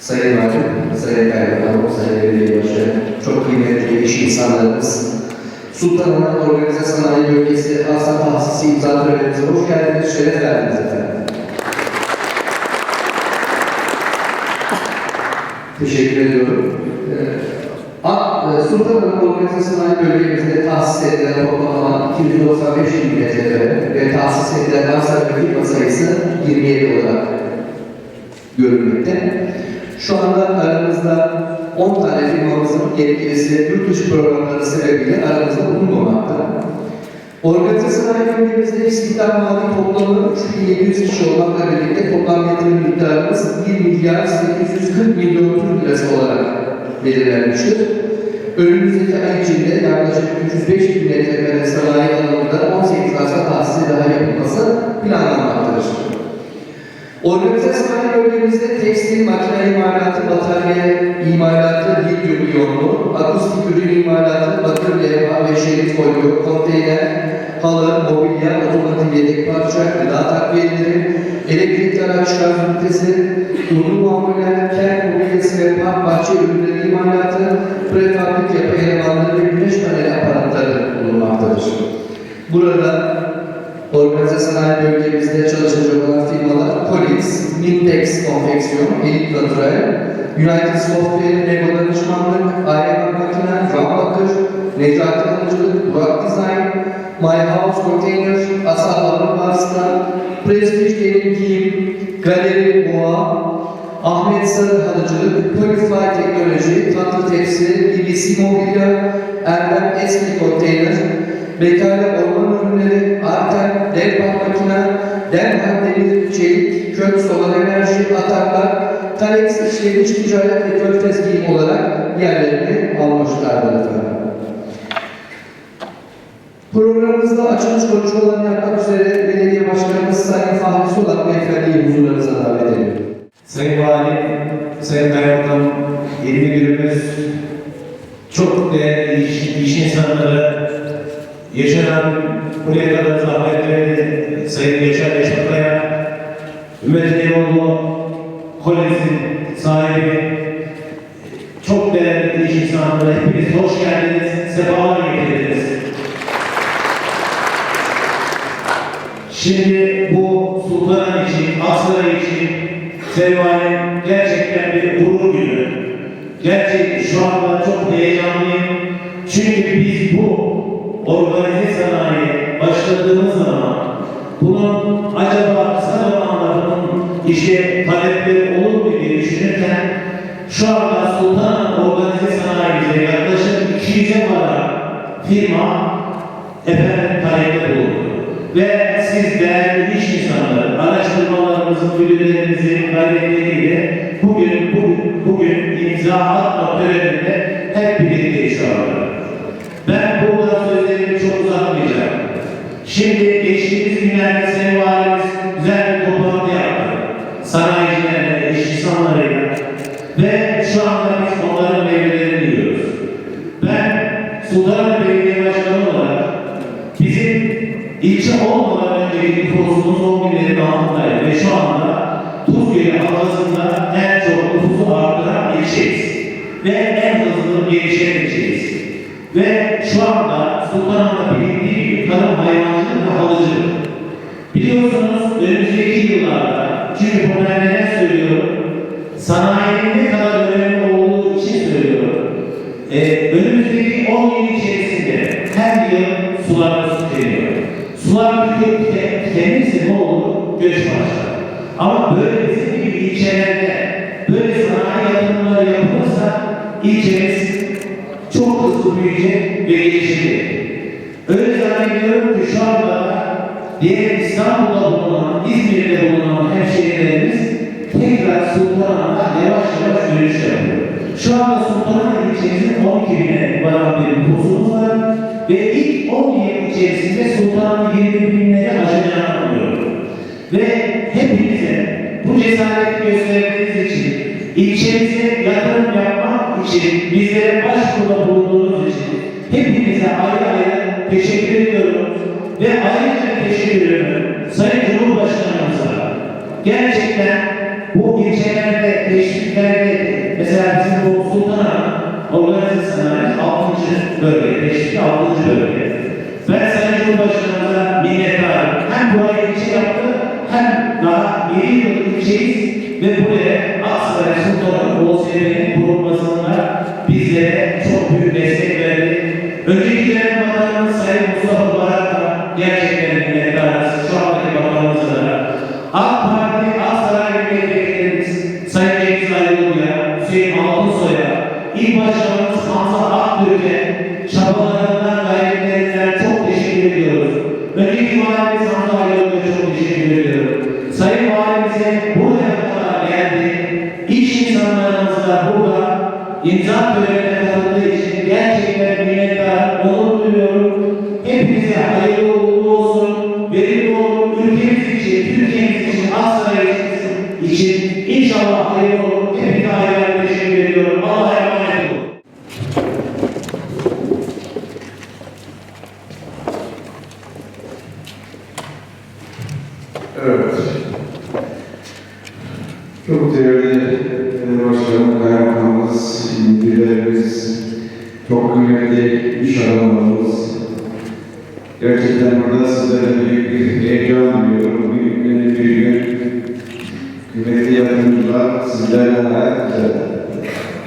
Sayın Valim, Sayın Kaymakam, Sayın Belediye Başkanı, çok kıymetli iş insanlarımız, Sultanahmet Organize Sanayi Bölgesi Aslan Tahsisi İmza Törenimize hoş geldiniz, şeref verdiniz efendim. Teşekkür ediyorum. Ee, e, Sultanahmet Organize Sanayi Bölgemizde tahsis edilen toplam alan 295 bin metrekare ve tahsis edilen ve firma sayısı 27 olarak görülmekte. Şu anda aramızda 10 tane firmamızın yetkilisi yurt dışı programları sebebiyle aramızda bulunmamakta. Organize sanayi bölgemizde istihdam mali toplamı 3700 kişi olmakla birlikte toplam yatırım miktarımız 1 milyar 840 milyon Türk lirası olarak belirlenmiştir. Önümüzdeki ay içinde yaklaşık 305 bin metrekare sanayi alanında 18 arsa tahsisi daha yapılması planlanmaktadır. Organize sanayi bölgemizde tekstil, makine imalatı, batarya imalatı, lityum iyonlu, akustik ürün imalatı, bakır levha ve şerit folyo, konteyner, halı, mobilya, otomotiv yedek parça, gıda takviyeleri, elektrikli araç şarj ünitesi, unlu mamuller, kent mobilyası ve park bahçe ürünleri imalatı, prefabrik yapı elemanları ve güneş paneli aparatları bulunmaktadır. Burada Organize sanayi bölgemizde çalışacak olan firmalar Polis, Mintex Konfeksiyon, Elit Natural, United Software, Lego Danışmanlık, Ayran Makine, Ram Bakır, Necati Alıcılık, Burak Design, My House Container, Asal Alın Vasıta, Prestige Denim Giyim, Galeri Boğa, Ahmet Sarı Halıcılık, Polify Teknoloji, Tatlı Tepsi, BBC Mobilya, Erdem Eski Konteyner, Bekale Orman Ürünleri, Artem, Devpak Makine, Denham Demir, Çelik, Kök Solar Enerji, Atarlar, Talex İşleniş Ticaret ve Körfez Giyim olarak yerlerini almışlardır efendim. Programımızda açılış konuşmalarını yapmak üzere Belediye Başkanımız Sayın Fahri Solak Beyefendi'yi huzurlarınıza davet ediyorum. Sayın Valim, Sayın Kaymakam, yeni günümüz çok değerli iş, iş insanları, yaşanan buraya kadar zahmetleri, Sayın Yaşar Yaşarkaya, Ümmet Eyvallah, Kolej'in sahibi, çok değerli iş insanları, hepiniz hoş geldiniz, sefalar getirdiniz. Şimdi bu Sultan için, Aksaray için Sevval'in müdürlerimizin gayretleriyle bugün, bugün, bugün imza atma töreninde Sanaya yapmak সবাই Gerçekten burada sizlere büyük bir heyecan duyuyorum. Büyük bir bir gün. Kıymetli yardımcılar, sizlerle hayatta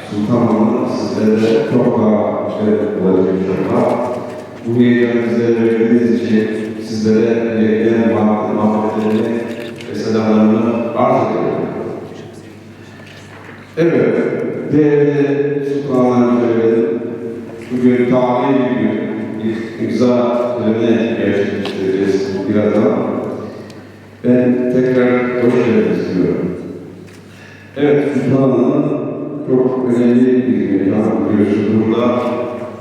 Sultanımın sizlere çok daha şey olacak. Bu heyecanı bize verdiğiniz için sizlere gereken muhabbetlerini ve selamlarımı arz ediyorum. Evet, değerli sultanlarım söyledim. Bugün tarihi bir gün. İlk imza töreni gerçekleştireceğiz birazdan. Ben tekrar hoş geldiniz istiyorum. Evet, sultanım çok önemli bir mekan biliyorsunuz. Burada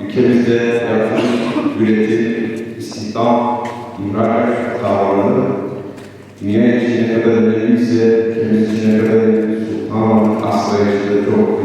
ülkemizde yapılan üretim, istihdam, ihraç kavramları dünya için ne kadar önemliyse ülkemiz için kadar önemli sultan asrayışında çok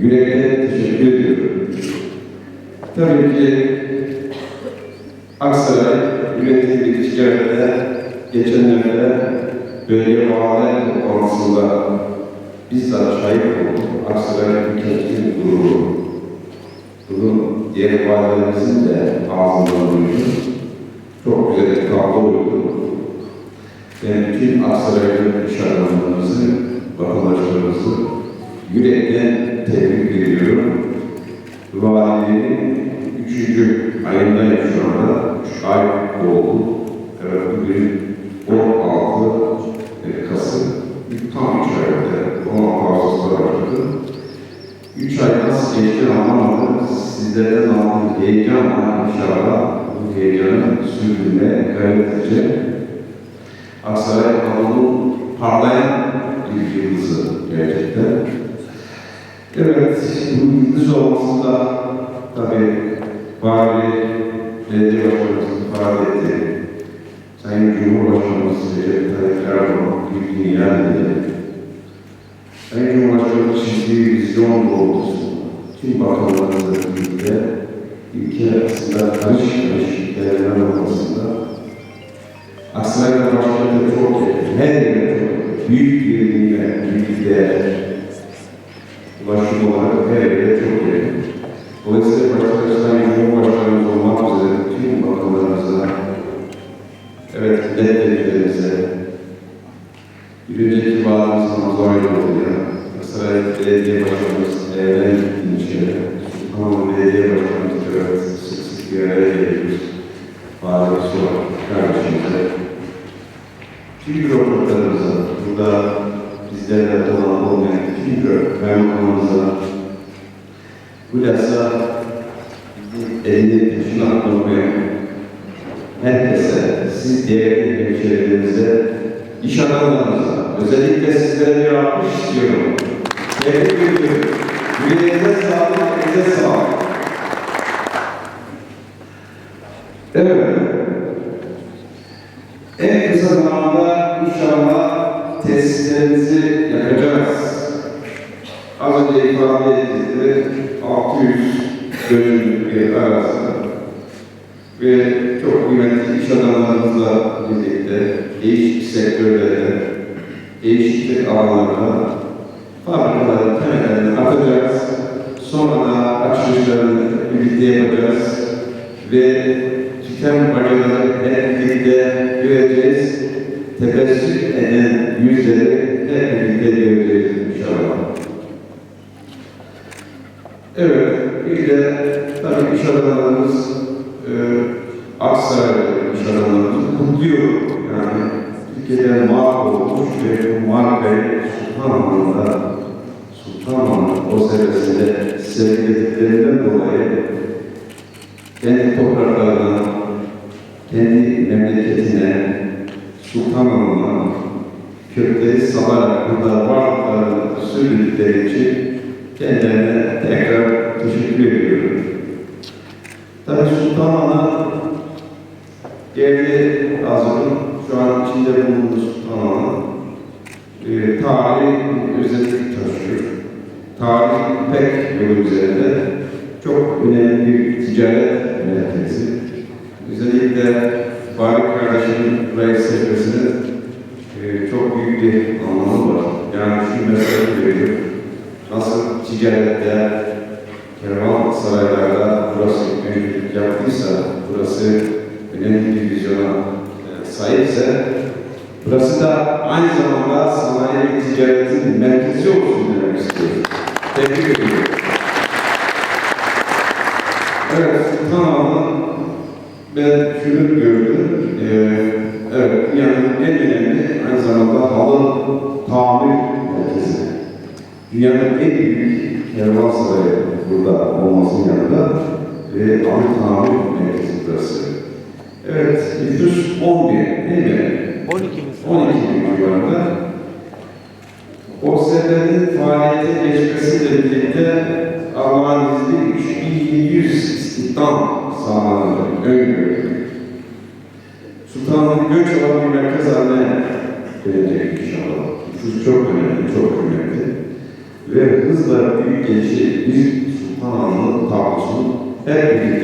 yürekten teşekkür ediyorum. Tabii ki Aksaray üretim ticarette geçenlerde bölge bağlı konusunda bizzat şahit oldum. Aksaray ülkemizin gururu. Bunun diğer valilerimizin de ağzından duydum. Çok güzel bir tabloydu. Ben tüm Aksaray'ın iş adamlarımızı, vatandaşlarımızı yürekten tebrik ediyorum. Valiliğin üçüncü ayındayım şu anda. Üç ay oldu. Bugün 16 Kasım. Tam üç ay oldu. 16 Ağustos'ta başladı. Üç ay nasıl geçti anlamadım. Sizlerden aldığım heyecanla inşallah bu heyecanı sürdürmeye gayret edeceğim. Aksaray Anadolu'nun parlayan bir yıldızı gerçekten. Evet, bu yıldız olması da tabii Bari Belediye Başkanımızın ifade etti. Sayın Cumhurbaşkanımız Recep Tayyip Erdoğan gün geldi. Sayın Cumhurbaşkanımız çizdiği vizyon doğrultusunda tüm bakanlarımızla birlikte ülke açısından karış karış değerler olmasında Aksaray'da başkanlığı çok her yakın. Büyük bir nimet, büyük değer. Ulaşım olarak her yere çok yakın. Dolayısıyla başta Sayın Cumhurbaşkanımız olmak üzere tüm bakanlarımıza, evet milletvekillerimize, bir önceki valimiz Ramazan Yolcu'ya, Aksaray Belediye Başkanımız Evren Dinçer'e, Sultanlı Belediye Başkanımız evet, sık sık bir araya geliyoruz. Valimiz olarak kardeşimize, tüm bürokratlarımıza, burada bizlerle olan olmayan tüm bürokratlarımıza, Bilhassa bizim elini taşın aklına koyan herkese, siz değerli hemşehrilerimize, iş adamlarınıza, özellikle sizlere bir alkış istiyorum. Tebrik ediyorum. Yüreğinize sağlık, elinize sağlık. Evet. En kısa zamanda inşallah tesislerimizi yapacağız. Az önce ifade edildi, 600 dönümlük bir arası ve çok kıymetli iş adamlarımızla birlikte değişik sektörlerde, değişik alanlarda fabrikaların temellerini atacağız. sonra da açılışlarını birlikte yapacağız. Ve tüten bacaları hep birlikte göreceğiz. Tebessüm eden yüzleri hep birlikte göreceğiz inşallah. Evet, bir de tabii iş adamlarımız, e, Aksaray'da iş adamlarımız kutluyor. Yani Türkiye'de marka olmuş ve bu markayı Sultanahmet'de, Sultanahmet o seviyesinde sergilediklerinden dolayı kendi topraklarına, kendi memleketine, Sultanahmet'e kökleri salarak burada varlıklarını sürdürdükleri için kendilerine tekrar teşekkür ediyorum. Tabii Sultan Ana geldi hazırım. Şu an içinde bulunduğumuz Sultan Ana e, tarih özellik taşıyor. Tarih İpek yolu üzerinde çok önemli bir ticaret merkezi. Özellikle Bari kardeşimin burayı seçmesinin e, çok büyük bir anlamı var. Yani şu mesele veriyor. Nasıl ticarette, kervan saraylarda burası öncülük yaptıysa, burası önemli bir vizyona e, sahipse, burası da aynı zamanda sanayi ve ticaretin merkezi olsun demek istiyorum. Tebrik ediyorum. Evet, Sultan Ağa'nın ben şunu gördüm. Ee, evet, dünyanın en önemli aynı zamanda halı tamir merkezi. Dünyanın en büyük kervansarayı burada olmasının yanında ve halı tamir merkezi burası. Evet, nüfus 11 değil mi? 12 12 bin civarında. OSB'nin faaliyete geçmesiyle birlikte Allah'ın izniyle 3700 istihdam sağlanacak öngörülüyor. Sultanlık göç olan bir merkez haline gelecek inşallah. Nüfus çok önemli, çok önemli. Ve hızla büyük gelişi biz Sultanahmet tablosunu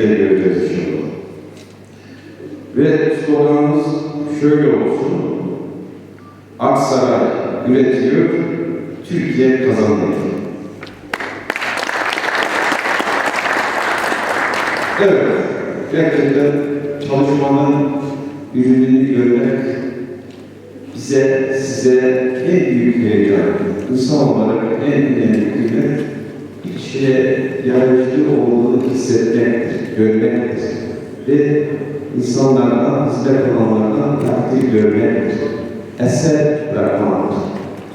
göreceğiz inşallah. Ve sloganımız şöyle olsun. Aksaray üretiyor, Türkiye kazanıyor. Evet, gerçekten çalışmanın ürününü görmek bize, size en büyük heyecan, insan olarak en önemli kıymet bir şeye yararlı olduğunu hissetmektir, görmektir. Ve insanlardan, hizmet alanlardan takdir görmektir. Eser bırakmaktır.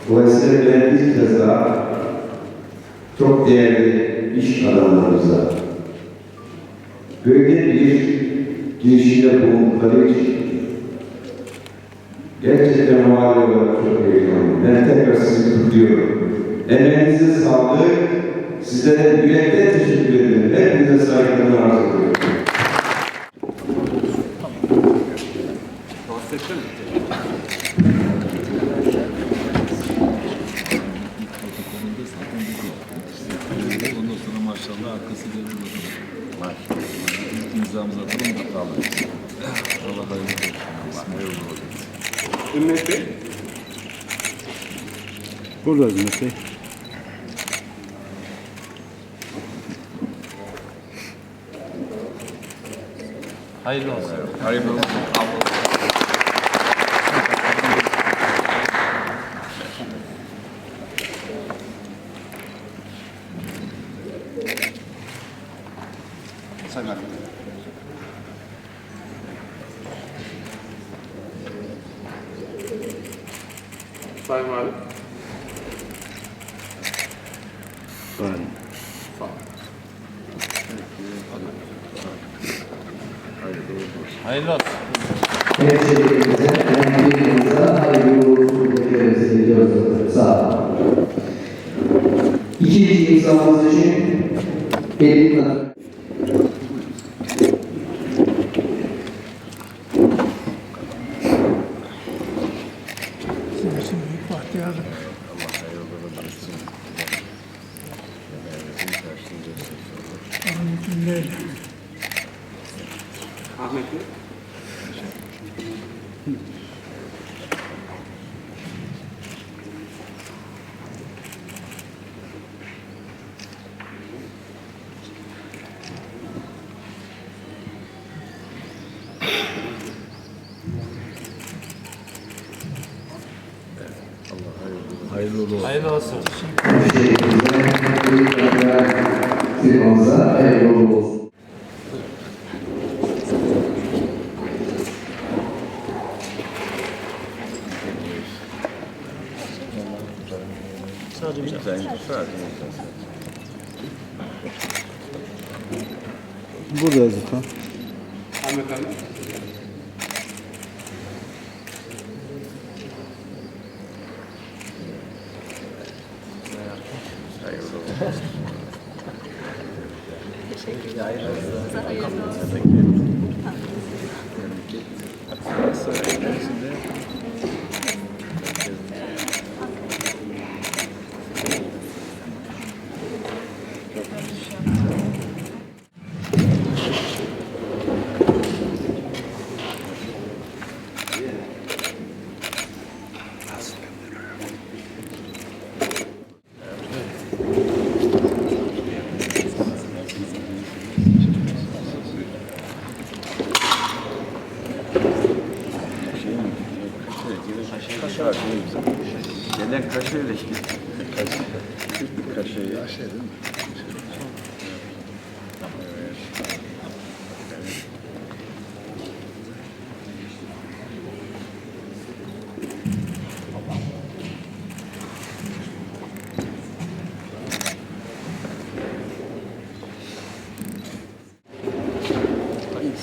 Bu eserle bir kez daha çok değerli iş adamlarımıza böyle bir girişimde bulundukları için gerçekten mali olarak çok heyecanlıyım. Ben tekrar sizi kutluyorum. Emeğinize sağlık. Sizlere yürekten teşekkür ederim. Hepinize saygılarımı arz ediyorum. Ondan sonra maşallah arkası. Maşallah. İlk imzamızı atalım da kalır. Allah hayırlı olsun. Hayırlı olsun. Ümmet Bey. Buradayız Mesih. Hayırlı olsun. Hayırlı olsun. Sayın Valim. Ben. Hayırlı olsun. Hemşehrilerimize, hemşehrilerimize hayırlı uğurlu dileklerimizi diliyoruz. Sağ olun. İkinci imzamız için Elif Hanım. Ahmet Bey. Hayırlı uğurlu olsun. Hayırlı olsun. Firmamıza hayırlı uğurlu olsun. Buradayız lütfen. Ahmet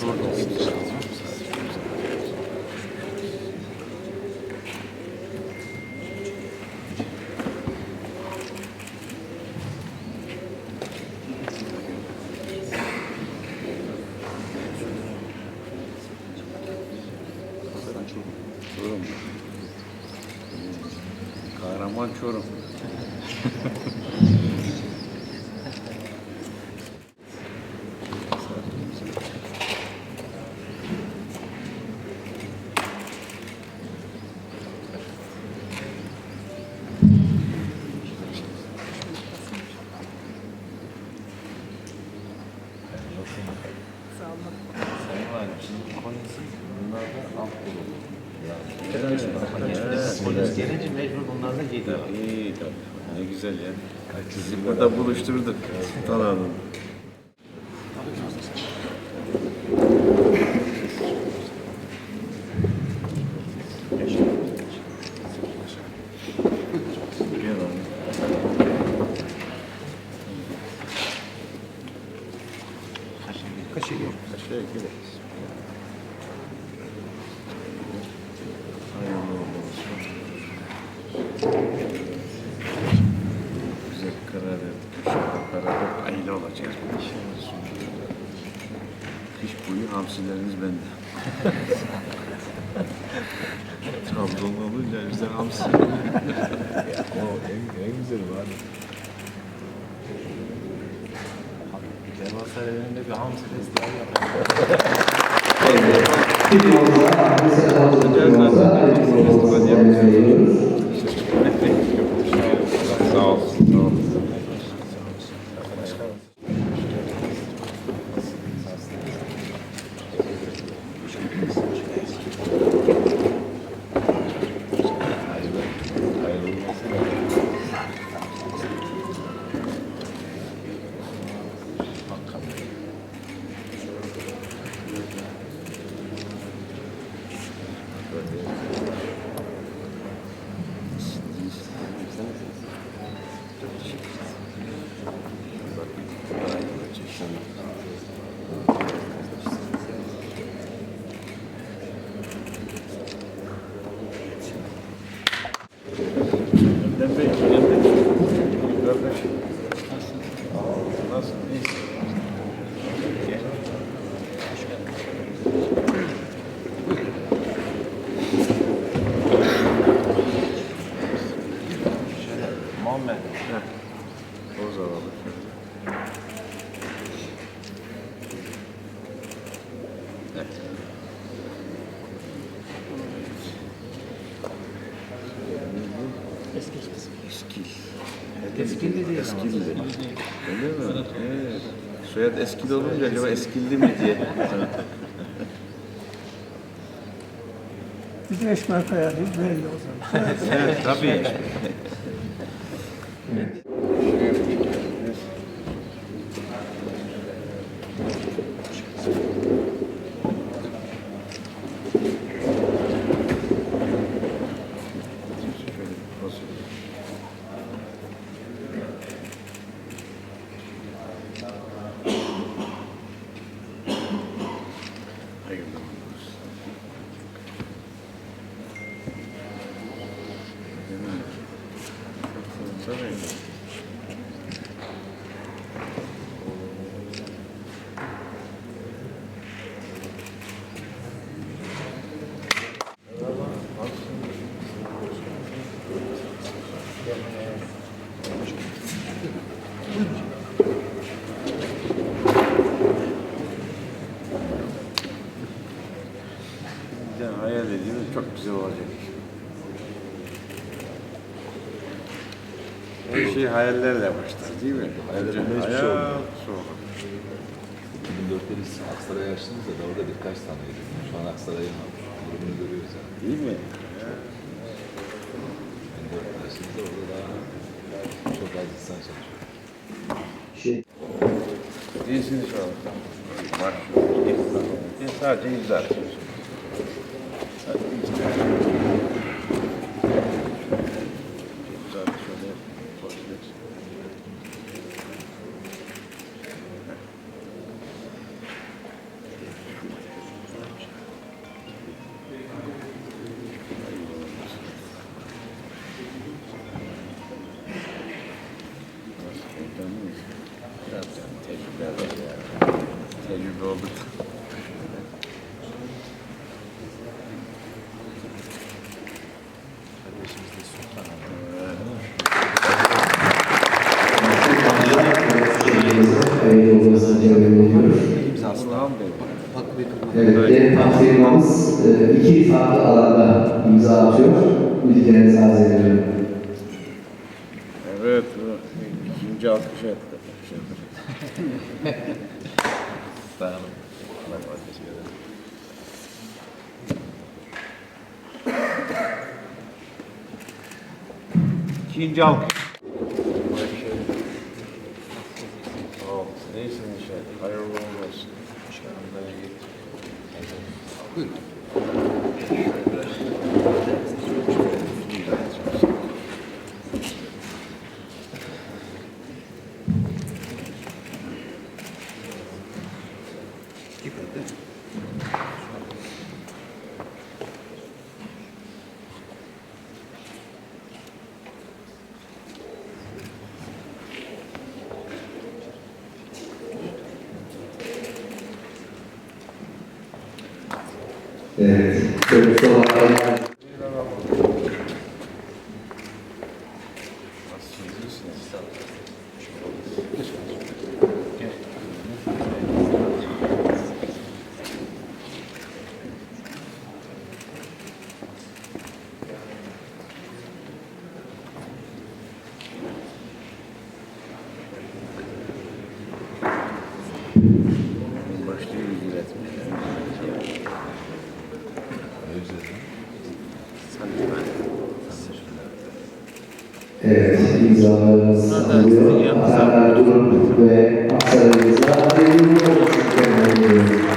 です。Valim, şimdi polis bunlarda alt grubu. Polis gelince mecbur bunlar da geliyor. İyi tabii. Ne güzel ya. Sizi burada buluşturduk. Sultan Hanım. Trabzonlu olunca bizden hamsi. O en, en güzeli var. Cemal Sarayı'nda bir hamsi festivali yapalım. Firmamıza, Ahmet Sakallı firmamıza hayırlı uğurlu olsun. diliyoruz. Sağ ol. Sağ ol. Hayırlı olsun. Önden Bey, önden Bey. Kardeşim. Nasıl? İyisin. Gel. Muhammed. Heh. Poz alalım şöyle. Evet. Eskil. Eskildi diye. Eskildi. Öyle mi? Evet. Soyad eskil olunca acaba eskildi mi diye. Bir de Eşmer Kaya değil, belli o zaman. evet tabii. Yani hayal ediyorum çok güzel olacak. Her şey hayallerle başlar değil mi? Önce hiçbir şey olmuyor. sonra. 2004'te biz Aksaray'a açtığımız da orada birkaç taneydi. Şu an Aksaray'ın durumunu görüyoruz yani. Değil mi? 2004'te açtığımızda orada daha çok az insan çalışıyor. Şey, İyisiniz şu an. Var. Sadece imza. Sadece imza. İmza Firmamız e, iki farklı alanda imza atıyor. Bilgilerinizi arz ediyorum. Evet, bu ikinci alkış etti. Sağ olun. İkinci alkış. Sağ ol. Neysin inşallah. Hayırlı uğurlu olsun. Evet, çok sonra Evet, imzalarınız. Atanlar Durum ve Aksaray'ımıza hayırlı olsun.